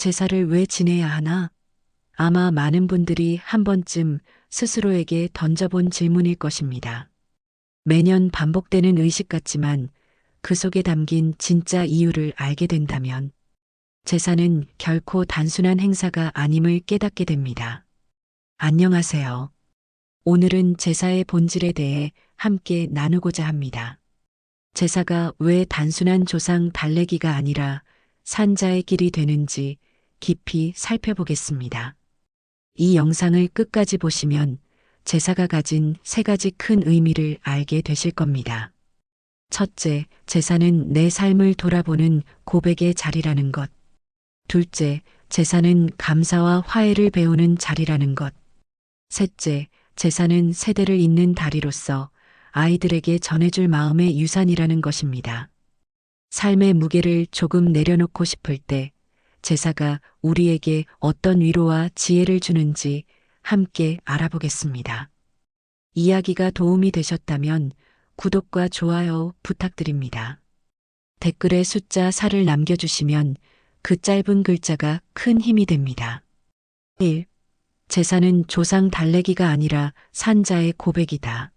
제사를 왜 지내야 하나? 아마 많은 분들이 한 번쯤 스스로에게 던져본 질문일 것입니다. 매년 반복되는 의식 같지만 그 속에 담긴 진짜 이유를 알게 된다면 제사는 결코 단순한 행사가 아님을 깨닫게 됩니다. 안녕하세요. 오늘은 제사의 본질에 대해 함께 나누고자 합니다. 제사가 왜 단순한 조상 달래기가 아니라 산자의 길이 되는지 깊이 살펴보겠습니다. 이 영상을 끝까지 보시면 제사가 가진 세 가지 큰 의미를 알게 되실 겁니다. 첫째, 제사는 내 삶을 돌아보는 고백의 자리라는 것. 둘째, 제사는 감사와 화해를 배우는 자리라는 것. 셋째, 제사는 세대를 잇는 다리로서 아이들에게 전해줄 마음의 유산이라는 것입니다. 삶의 무게를 조금 내려놓고 싶을 때 제사가 우리에게 어떤 위로와 지혜를 주는지 함께 알아보겠습니다. 이야기가 도움이 되셨다면 구독과 좋아요 부탁드립니다. 댓글에 숫자 4를 남겨주시면 그 짧은 글자가 큰 힘이 됩니다. 1. 제사는 조상 달래기가 아니라 산자의 고백이다.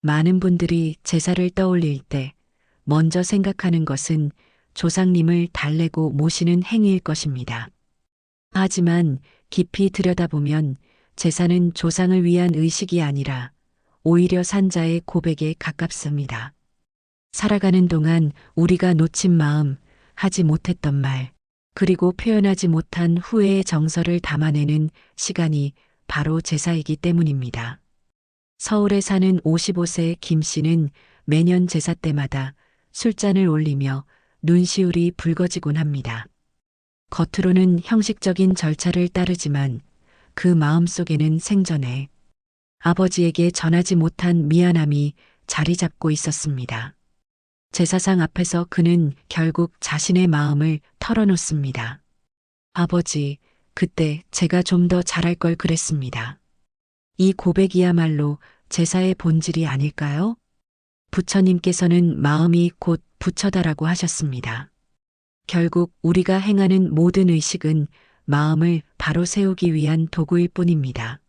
많은 분들이 제사를 떠올릴 때 먼저 생각하는 것은 조상님을 달래고 모시는 행위일 것입니다. 하지만 깊이 들여다보면 제사는 조상을 위한 의식이 아니라 오히려 산자의 고백에 가깝습니다. 살아가는 동안 우리가 놓친 마음, 하지 못했던 말, 그리고 표현하지 못한 후회의 정서를 담아내는 시간이 바로 제사이기 때문입니다. 서울에 사는 55세 김 씨는 매년 제사 때마다 술잔을 올리며 눈시울이 붉어지곤 합니다. 겉으로는 형식적인 절차를 따르지만 그 마음속에는 생전에 아버지에게 전하지 못한 미안함이 자리 잡고 있었습니다. 제사상 앞에서 그는 결국 자신의 마음을 털어놓습니다. 아버지, 그때 제가 좀 더 잘할 걸 그랬습니다. 이 고백이야말로 제사의 본질이 아닐까요? 부처님께서는 마음이 곧 부처다라고 하셨습니다. 결국 우리가 행하는 모든 의식은 마음을 바로 세우기 위한 도구일 뿐입니다.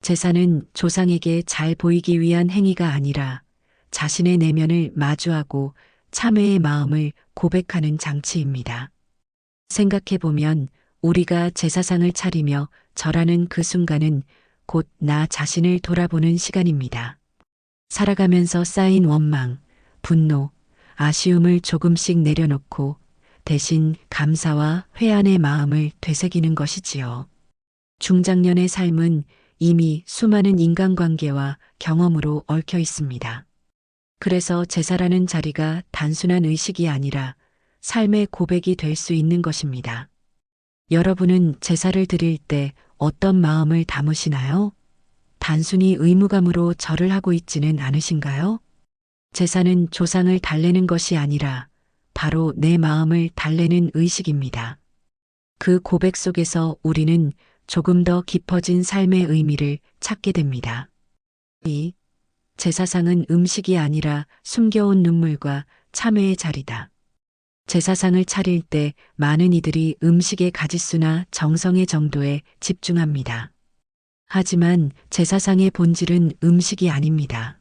제사는 조상에게 잘 보이기 위한 행위가 아니라 자신의 내면을 마주하고 참회의 마음을 고백하는 장치입니다. 생각해보면 우리가 제사상을 차리며 절하는 그 순간은 곧 나 자신을 돌아보는 시간입니다. 살아가면서 쌓인 원망, 분노, 아쉬움을 조금씩 내려놓고 대신 감사와 회한의 마음을 되새기는 것이지요. 중장년의 삶은 이미 수많은 인간관계와 경험으로 얽혀 있습니다. 그래서 제사라는 자리가 단순한 의식이 아니라 삶의 고백이 될 수 있는 것입니다. 여러분은 제사를 드릴 때 어떤 마음을 담으시나요? 단순히 의무감으로 절을 하고 있지는 않으신가요? 제사는 조상을 달래는 것이 아니라 바로 내 마음을 달래는 의식입니다. 그 고백 속에서 우리는 조금 더 깊어진 삶의 의미를 찾게 됩니다. 이 제사상은 음식이 아니라 숨겨온 눈물과 참회의 자리다. 제사상을 차릴 때 많은 이들이 음식의 가짓수나 정성의 정도에 집중합니다. 하지만 제사상의 본질은 음식이 아닙니다.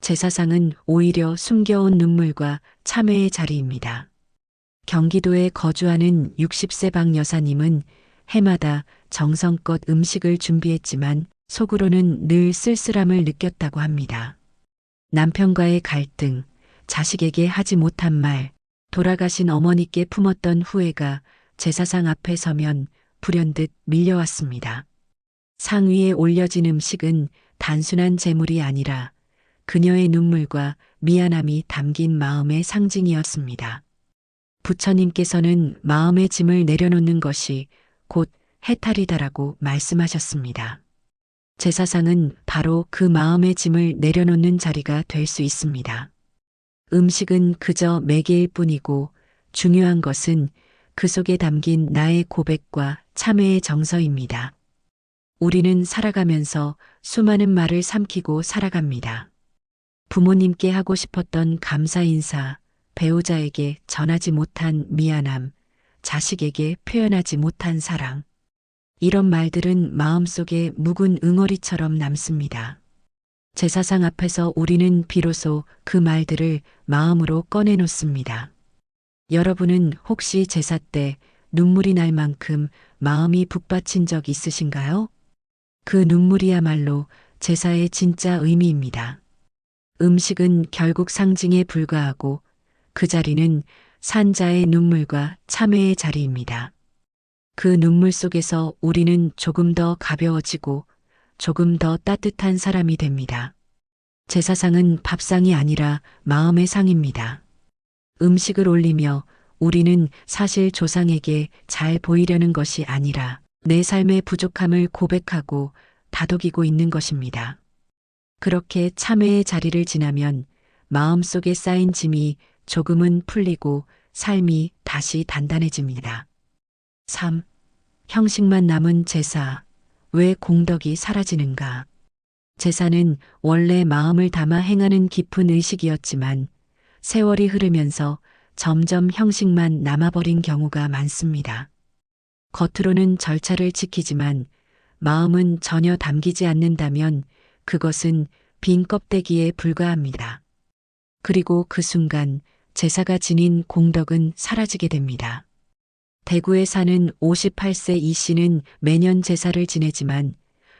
제사상은 오히려 숨겨온 눈물과 참회의 자리입니다. 경기도에 거주하는 60세 박 여사님은 해마다 정성껏 음식을 준비했지만 속으로는 늘 쓸쓸함을 느꼈다고 합니다. 남편과의 갈등, 자식에게 하지 못한 말, 돌아가신 어머니께 품었던 후회가 제사상 앞에 서면 불현듯 밀려왔습니다. 상 위에 올려진 음식은 단순한 재물이 아니라 그녀의 눈물과 미안함이 담긴 마음의 상징이었습니다. 부처님께서는 마음의 짐을 내려놓는 것이 곧 해탈이다라고 말씀하셨습니다. 제사상은 바로 그 마음의 짐을 내려놓는 자리가 될 수 있습니다. 음식은 그저 매개일 뿐이고 중요한 것은 그 속에 담긴 나의 고백과 참회의 정서입니다. 우리는 살아가면서 수많은 말을 삼키고 살아갑니다. 부모님께 하고 싶었던 감사 인사, 배우자에게 전하지 못한 미안함, 자식에게 표현하지 못한 사랑. 이런 말들은 마음속에 묵은 응어리처럼 남습니다. 제사상 앞에서 우리는 비로소 그 말들을 마음으로 꺼내놓습니다. 여러분은 혹시 제사 때 눈물이 날 만큼 마음이 북받친 적 있으신가요? 그 눈물이야말로 제사의 진짜 의미입니다. 음식은 결국 상징에 불과하고 그 자리는 산자의 눈물과 참회의 자리입니다. 그 눈물 속에서 우리는 조금 더 가벼워지고 조금 더 따뜻한 사람이 됩니다. 제사상은 밥상이 아니라 마음의 상입니다. 음식을 올리며 우리는 사실 조상에게 잘 보이려는 것이 아니라 내 삶의 부족함을 고백하고 다독이고 있는 것입니다. 그렇게 참회의 자리를 지나면 마음속에 쌓인 짐이 조금은 풀리고 삶이 다시 단단해집니다. 3. 형식만 남은 제사. 왜 공덕이 사라지는가? 제사는 원래 마음을 담아 행하는 깊은 의식이었지만 세월이 흐르면서 점점 형식만 남아버린 경우가 많습니다. 겉으로는 절차를 지키지만 마음은 전혀 담기지 않는다면 그것은 빈 껍데기에 불과합니다. 그리고 그 순간 제사가 지닌 공덕은 사라지게 됩니다. 대구에 사는 58세 이 씨는 매년 제사를 지내지만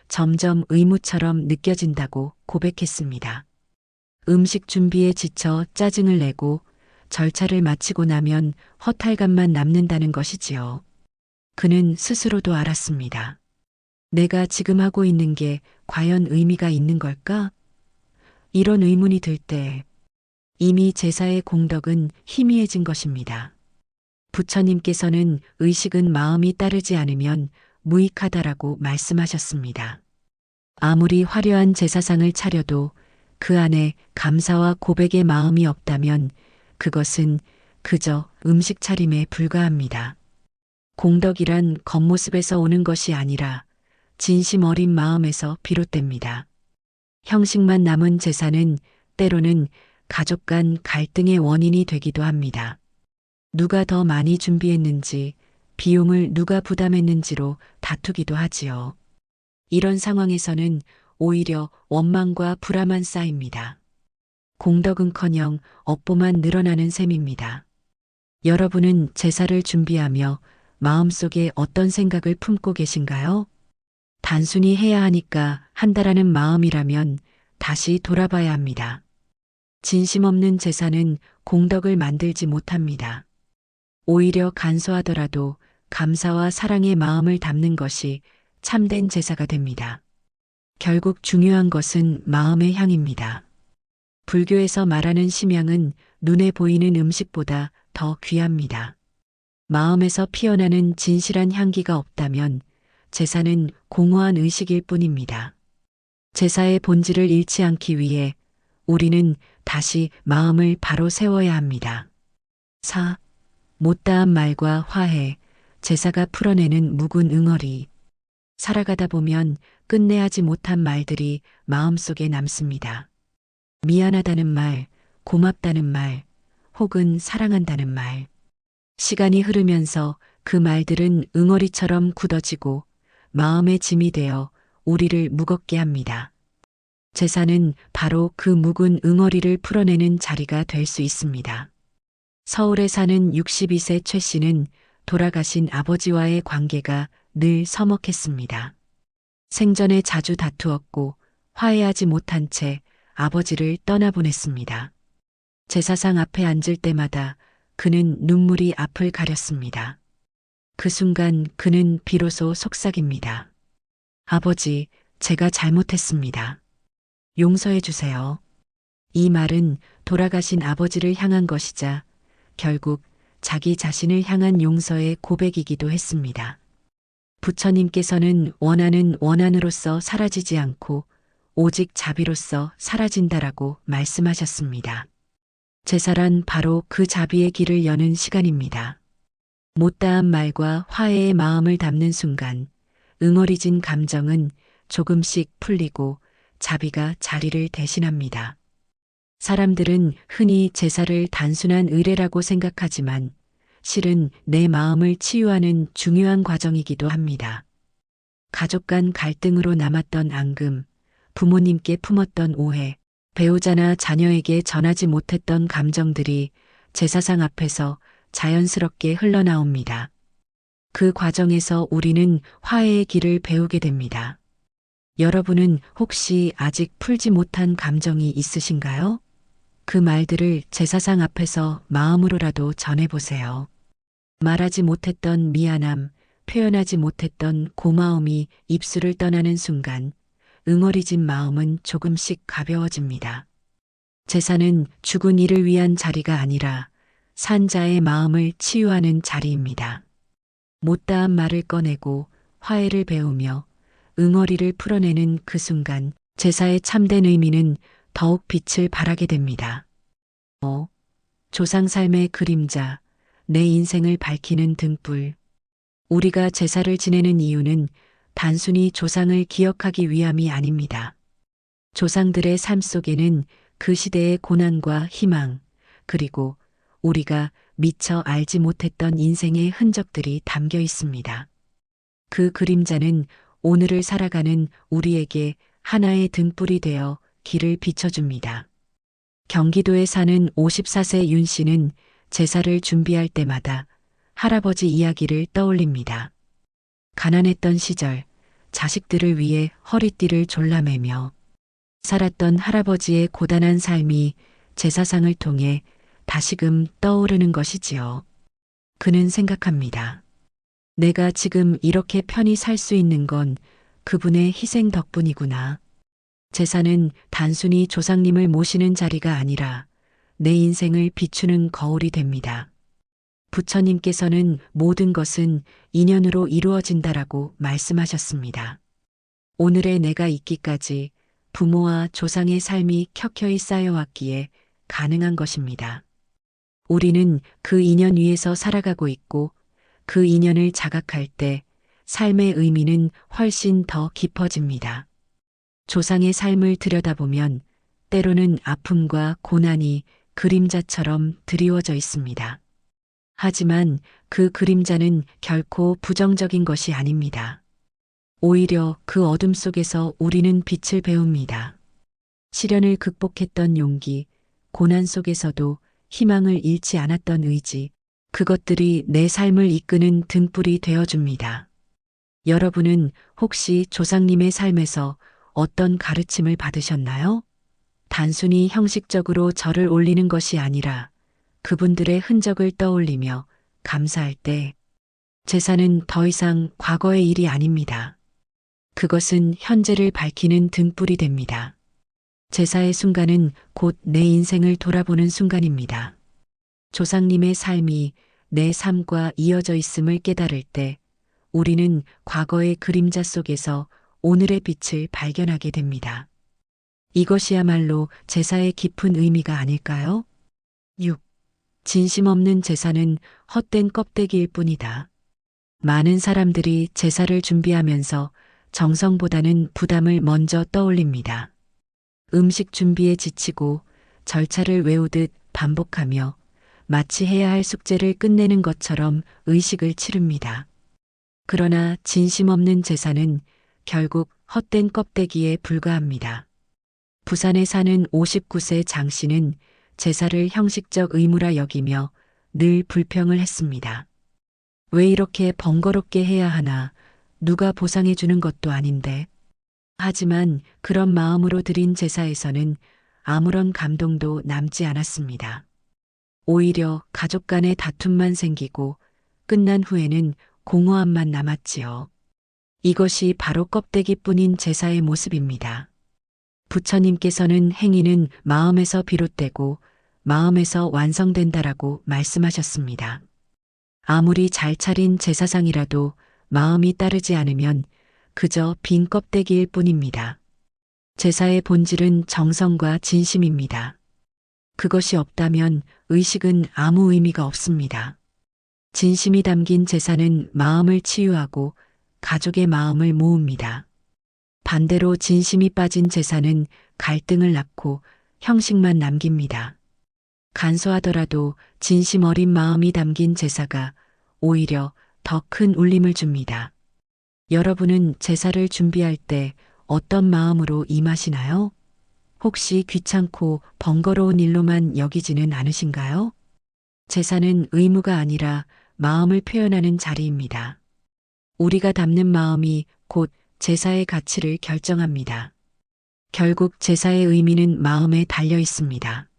점점 의무처럼 느껴진다고 고백했습니다. 음식 준비에 지쳐 짜증을 내고 절차를 마치고 나면 허탈감만 남는다는 것이지요. 그는 스스로도 알았습니다. 내가 지금 하고 있는 게 과연 의미가 있는 걸까? 이런 의문이 들 때 이미 제사의 공덕은 희미해진 것입니다. 부처님께서는 의식은 마음이 따르지 않으면 무익하다라고 말씀하셨습니다. 아무리 화려한 제사상을 차려도 그 안에 감사와 고백의 마음이 없다면 그것은 그저 음식 차림에 불과합니다. 공덕이란 겉모습에서 오는 것이 아니라 진심 어린 마음에서 비롯됩니다. 형식만 남은 제사는 때로는 가족 간 갈등의 원인이 되기도 합니다. 누가 더 많이 준비했는지, 비용을 누가 부담했는지로 다투기도 하지요. 이런 상황에서는 오히려 원망과 불화만 쌓입니다. 공덕은커녕 업보만 늘어나는 셈입니다. 여러분은 제사를 준비하며 마음속에 어떤 생각을 품고 계신가요? 단순히 해야 하니까 한다라는 마음이라면 다시 돌아봐야 합니다. 진심 없는 제사는 공덕을 만들지 못합니다. 오히려 간소하더라도 감사와 사랑의 마음을 담는 것이 참된 제사가 됩니다. 결국 중요한 것은 마음의 향입니다. 불교에서 말하는 심양은 눈에 보이는 음식보다 더 귀합니다. 마음에서 피어나는 진실한 향기가 없다면 제사는 공허한 의식일 뿐입니다. 제사의 본질을 잃지 않기 위해 우리는 다시 마음을 바로 세워야 합니다. 4. 못다한 말과 화해, 제사가 풀어내는 묵은 응어리. 살아가다 보면 끝내 하지 못한 말들이 마음속에 남습니다. 미안하다는 말, 고맙다는 말, 혹은 사랑한다는 말. 시간이 흐르면서 그 말들은 응어리처럼 굳어지고 마음의 짐이 되어 우리를 무겁게 합니다. 제사는 바로 그 묵은 응어리를 풀어내는 자리가 될 수 있습니다. 서울에 사는 62세 최 씨는 돌아가신 아버지와의 관계가 늘 서먹했습니다. 생전에 자주 다투었고 화해하지 못한 채 아버지를 떠나보냈습니다. 제사상 앞에 앉을 때마다 그는 눈물이 앞을 가렸습니다. 그 순간 그는 비로소 속삭입니다. 아버지, 제가 잘못했습니다. 용서해 주세요. 이 말은 돌아가신 아버지를 향한 것이자 결국 자기 자신을 향한 용서의 고백이기도 했습니다. 부처님께서는 원하는 원한으로서 사라지지 않고 오직 자비로서 사라진다라고 말씀하셨습니다. 제사란 바로 그 자비의 길을 여는 시간입니다. 못다한 말과 화해의 마음을 담는 순간 응어리진 감정은 조금씩 풀리고 자비가 자리를 대신합니다. 사람들은 흔히 제사를 단순한 의례라고 생각하지만 실은 내 마음을 치유하는 중요한 과정이기도 합니다. 가족 간 갈등으로 남았던 앙금, 부모님께 품었던 오해, 배우자나 자녀에게 전하지 못했던 감정들이 제사상 앞에서 자연스럽게 흘러나옵니다. 그 과정에서 우리는 화해의 길을 배우게 됩니다. 여러분은 혹시 아직 풀지 못한 감정이 있으신가요? 그 말들을 제사상 앞에서 마음으로라도 전해보세요. 말하지 못했던 미안함, 표현하지 못했던 고마움이 입술을 떠나는 순간 응어리진 마음은 조금씩 가벼워집니다. 제사는 죽은 이를 위한 자리가 아니라 산자의 마음을 치유하는 자리입니다. 못다한 말을 꺼내고 화해를 배우며 응어리를 풀어내는 그 순간 제사의 참된 의미는 더욱 빛을 발하게 됩니다. 어, 조상 삶의 그림자, 내 인생을 밝히는 등불. 우리가 제사를 지내는 이유는 단순히 조상을 기억하기 위함이 아닙니다. 조상들의 삶 속에는 그 시대의 고난과 희망, 그리고 우리가 미처 알지 못했던 인생의 흔적들이 담겨 있습니다. 그 그림자는 오늘을 살아가는 우리에게 하나의 등불이 되어 길을 비춰줍니다. 경기도에 사는 54세 윤 씨는 제사를 준비할 때마다 할아버지 이야기를 떠올립니다. 가난했던 시절 자식들을 위해 허리띠를 졸라매며 살았던 할아버지의 고단한 삶이 제사상을 통해 다시금 떠오르는 것이지요. 그는 생각합니다. 내가 지금 이렇게 편히 살 수 있는 건 그분의 희생 덕분이구나. 제사는 단순히 조상님을 모시는 자리가 아니라 내 인생을 비추는 거울이 됩니다. 부처님께서는 모든 것은 인연으로 이루어진다라고 말씀하셨습니다. 오늘의 내가 있기까지 부모와 조상의 삶이 켜켜이 쌓여왔기에 가능한 것입니다. 우리는 그 인연 위에서 살아가고 있고 그 인연을 자각할 때 삶의 의미는 훨씬 더 깊어집니다. 조상의 삶을 들여다보면 때로는 아픔과 고난이 그림자처럼 드리워져 있습니다. 하지만 그 그림자는 결코 부정적인 것이 아닙니다. 오히려 그 어둠 속에서 우리는 빛을 배웁니다. 시련을 극복했던 용기, 고난 속에서도 희망을 잃지 않았던 의지, 그것들이 내 삶을 이끄는 등불이 되어줍니다. 여러분은 혹시 조상님의 삶에서 어떤 가르침을 받으셨나요? 단순히 형식적으로 절을 올리는 것이 아니라 그분들의 흔적을 떠올리며 감사할 때 제사는 더 이상 과거의 일이 아닙니다. 그것은 현재를 밝히는 등불이 됩니다. 제사의 순간은 곧 내 인생을 돌아보는 순간입니다. 조상님의 삶이 내 삶과 이어져 있음을 깨달을 때 우리는 과거의 그림자 속에서 오늘의 빛을 발견하게 됩니다. 이것이야말로 제사의 깊은 의미가 아닐까요? 6. 진심 없는 제사는 헛된 껍데기일 뿐이다. 많은 사람들이 제사를 준비하면서 정성보다는 부담을 먼저 떠올립니다. 음식 준비에 지치고 절차를 외우듯 반복하며 마치 해야 할 숙제를 끝내는 것처럼 의식을 치릅니다. 그러나 진심 없는 제사는 결국 헛된 껍데기에 불과합니다. 부산에 사는 59세 장 씨는 제사를 형식적 의무라 여기며 늘 불평을 했습니다. 왜 이렇게 번거롭게 해야 하나, 누가 보상해 주는 것도 아닌데. 하지만 그런 마음으로 드린 제사에서는 아무런 감동도 남지 않았습니다. 오히려 가족 간의 다툼만 생기고 끝난 후에는 공허함만 남았지요. 이것이 바로 껍데기뿐인 제사의 모습입니다. 부처님께서는 행위는 마음에서 비롯되고 마음에서 완성된다라고 말씀하셨습니다. 아무리 잘 차린 제사상이라도 마음이 따르지 않으면 그저 빈 껍데기일 뿐입니다. 제사의 본질은 정성과 진심입니다. 그것이 없다면 의식은 아무 의미가 없습니다. 진심이 담긴 제사는 마음을 치유하고 가족의 마음을 모읍니다. 반대로 진심이 빠진 제사는 갈등을 낳고 형식만 남깁니다. 간소하더라도 진심 어린 마음이 담긴 제사가 오히려 더 큰 울림을 줍니다. 여러분은 제사를 준비할 때 어떤 마음으로 임하시나요? 혹시 귀찮고 번거로운 일로만 여기지는 않으신가요? 제사는 의무가 아니라 마음을 표현하는 자리입니다. 우리가 담는 마음이 곧 제사의 가치를 결정합니다. 결국 제사의 의미는 마음에 달려 있습니다.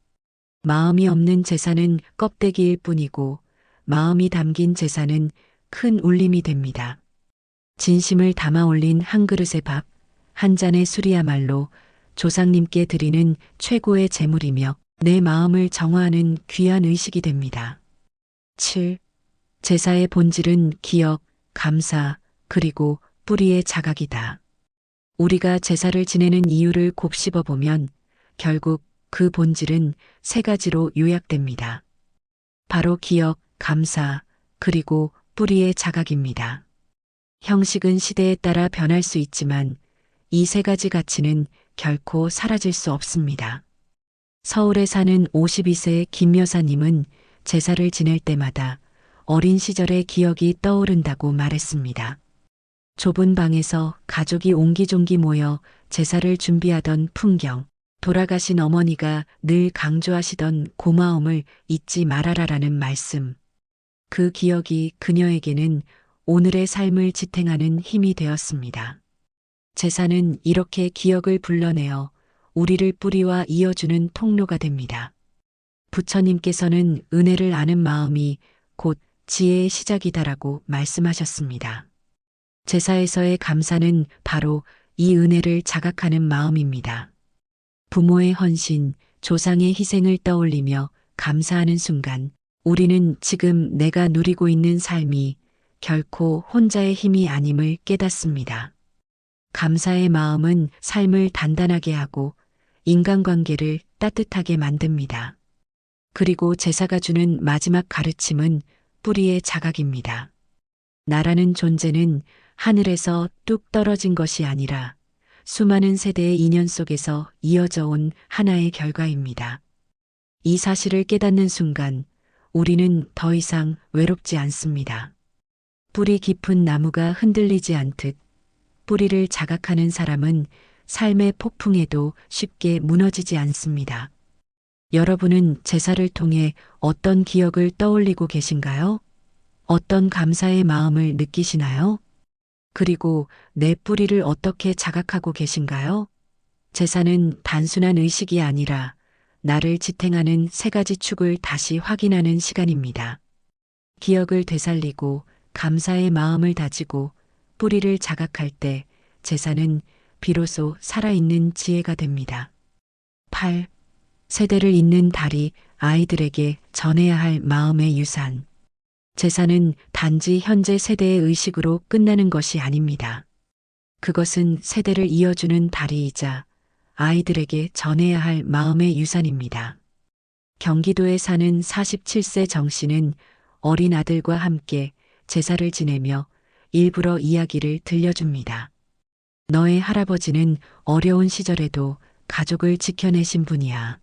마음이 없는 제사는 껍데기일 뿐이고 마음이 담긴 제사는 큰 울림이 됩니다. 진심을 담아 올린 한 그릇의 밥, 한 잔의 술이야말로 조상님께 드리는 최고의 제물이며 내 마음을 정화하는 귀한 의식이 됩니다. 7. 제사의 본질은 기억, 감사, 그리고 뿌리의 자각이다. 우리가 제사를 지내는 이유를 곱씹어 보면 결국 그 본질은 세 가지로 요약됩니다. 바로 기억, 감사, 그리고 뿌리의 자각입니다. 형식은 시대에 따라 변할 수 있지만 이 세 가지 가치는 결코 사라질 수 없습니다. 서울에 사는 52세의 김 여사님은 제사를 지낼 때마다 어린 시절의 기억이 떠오른다고 말했습니다. 좁은 방에서 가족이 옹기종기 모여 제사를 준비하던 풍경, 돌아가신 어머니가 늘 강조하시던 고마움을 잊지 말아라라는 말씀. 그 기억이 그녀에게는 오늘의 삶을 지탱하는 힘이 되었습니다. 제사는 이렇게 기억을 불러내어 우리를 뿌리와 이어주는 통로가 됩니다. 부처님께서는 은혜를 아는 마음이 곧 지혜의 시작이다라고 말씀하셨습니다. 제사에서의 감사는 바로 이 은혜를 자각하는 마음입니다. 부모의 헌신, 조상의 희생을 떠올리며 감사하는 순간 우리는 지금 내가 누리고 있는 삶이 결코 혼자의 힘이 아님을 깨닫습니다. 감사의 마음은 삶을 단단하게 하고 인간관계를 따뜻하게 만듭니다. 그리고 제사가 주는 마지막 가르침은 뿌리의 자각입니다. 나라는 존재는 하늘에서 뚝 떨어진 것이 아니라 수많은 세대의 인연 속에서 이어져 온 하나의 결과입니다. 이 사실을 깨닫는 순간 우리는 더 이상 외롭지 않습니다. 뿌리 깊은 나무가 흔들리지 않듯 뿌리를 자각하는 사람은 삶의 폭풍에도 쉽게 무너지지 않습니다. 여러분은 제사를 통해 어떤 기억을 떠올리고 계신가요? 어떤 감사의 마음을 느끼시나요? 그리고 내 뿌리를 어떻게 자각하고 계신가요? 제사는 단순한 의식이 아니라 나를 지탱하는 세 가지 축을 다시 확인하는 시간입니다. 기억을 되살리고 감사의 마음을 다지고 뿌리를 자각할 때 제사는 비로소 살아있는 지혜가 됩니다. 8. 세대를 잇는 달이 아이들에게 전해야 할 마음의 유산. 제사는 단지 현재 세대의 의식으로 끝나는 것이 아닙니다. 그것은 세대를 이어주는 다리이자 아이들에게 전해야 할 마음의 유산입니다. 경기도에 사는 47세 정 씨는 어린 아들과 함께 제사를 지내며 일부러 이야기를 들려줍니다. 너의 할아버지는 어려운 시절에도 가족을 지켜내신 분이야.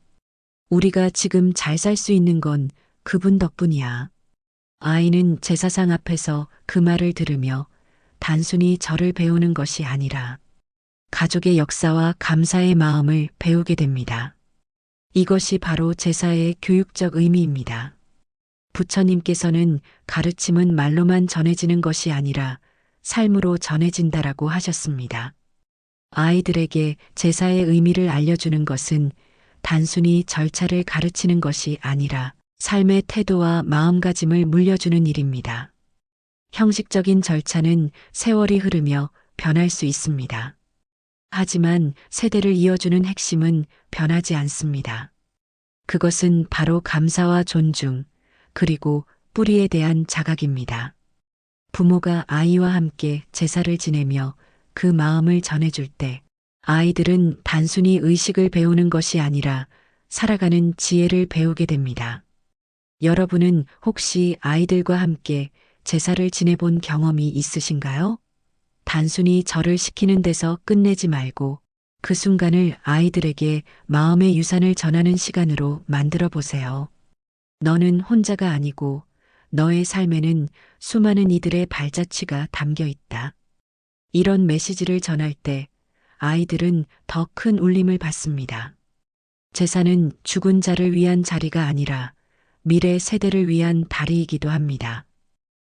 우리가 지금 잘 살 수 있는 건 그분 덕분이야. 아이는 제사상 앞에서 그 말을 들으며 단순히 절을 배우는 것이 아니라 가족의 역사와 감사의 마음을 배우게 됩니다. 이것이 바로 제사의 교육적 의미입니다. 부처님께서는 가르침은 말로만 전해지는 것이 아니라 삶으로 전해진다라고 하셨습니다. 아이들에게 제사의 의미를 알려주는 것은 단순히 절차를 가르치는 것이 아니라 삶의 태도와 마음가짐을 물려주는 일입니다. 형식적인 절차는 세월이 흐르며 변할 수 있습니다. 하지만 세대를 이어주는 핵심은 변하지 않습니다. 그것은 바로 감사와 존중, 그리고 뿌리에 대한 자각입니다. 부모가 아이와 함께 제사를 지내며 그 마음을 전해줄 때 아이들은 단순히 의식을 배우는 것이 아니라 살아가는 지혜를 배우게 됩니다. 여러분은 혹시 아이들과 함께 제사를 지내본 경험이 있으신가요? 단순히 절을 시키는 데서 끝내지 말고 그 순간을 아이들에게 마음의 유산을 전하는 시간으로 만들어 보세요. 너는 혼자가 아니고 너의 삶에는 수많은 이들의 발자취가 담겨 있다. 이런 메시지를 전할 때 아이들은 더 큰 울림을 받습니다. 재산은 죽은 자를 위한 자리가 아니라 미래 세대를 위한 다리이기도 합니다.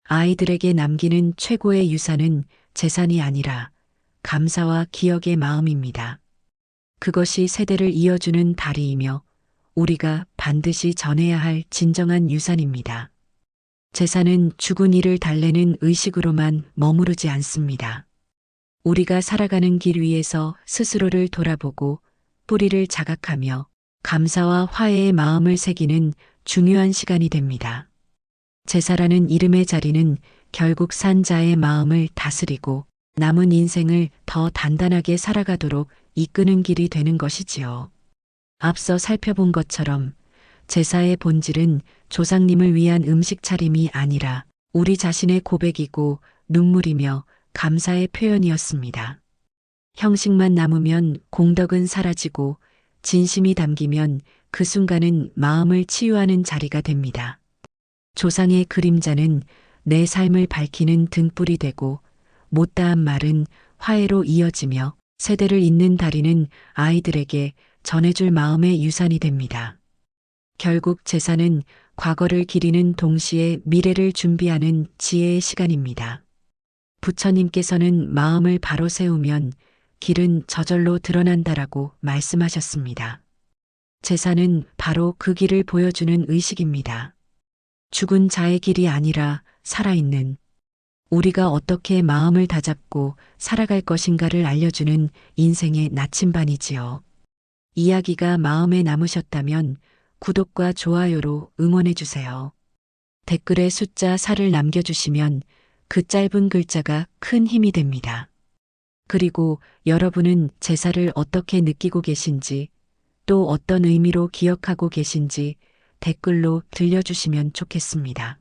아이들에게 남기는 최고의 유산은 재산이 아니라 감사와 기억의 마음입니다. 그것이 세대를 이어주는 다리이며 우리가 반드시 전해야 할 진정한 유산입니다. 재산은 죽은 이를 달래는 의식으로만 머무르지 않습니다. 우리가 살아가는 길 위에서 스스로를 돌아보고 뿌리를 자각하며 감사와 화해의 마음을 새기는 중요한 시간이 됩니다. 제사라는 이름의 자리는 결국 산자의 마음을 다스리고 남은 인생을 더 단단하게 살아가도록 이끄는 길이 되는 것이지요. 앞서 살펴본 것처럼 제사의 본질은 조상님을 위한 음식 차림이 아니라 우리 자신의 고백이고 눈물이며 감사의 표현이었습니다. 형식만 남으면 공덕은 사라지고 진심이 담기면 그 순간은 마음을 치유하는 자리가 됩니다. 조상의 그림자는 내 삶을 밝히는 등불이 되고 못다한 말은 화해로 이어지며 세대를 잇는 다리는 아이들에게 전해줄 마음의 유산이 됩니다. 결국 제사는 과거를 기리는 동시에 미래를 준비하는 지혜의 시간입니다. 부처님께서는 마음을 바로 세우면 길은 저절로 드러난다라고 말씀하셨습니다. 제사는 바로 그 길을 보여주는 의식입니다. 죽은 자의 길이 아니라 살아있는 우리가 어떻게 마음을 다잡고 살아갈 것인가를 알려주는 인생의 나침반이지요. 이야기가 마음에 남으셨다면 구독과 좋아요로 응원해주세요. 댓글에 숫자 4를 남겨주시면 그 짧은 글자가 큰 힘이 됩니다. 그리고 여러분은 제사를 어떻게 느끼고 계신지 또 어떤 의미로 기억하고 계신지 댓글로 들려주시면 좋겠습니다.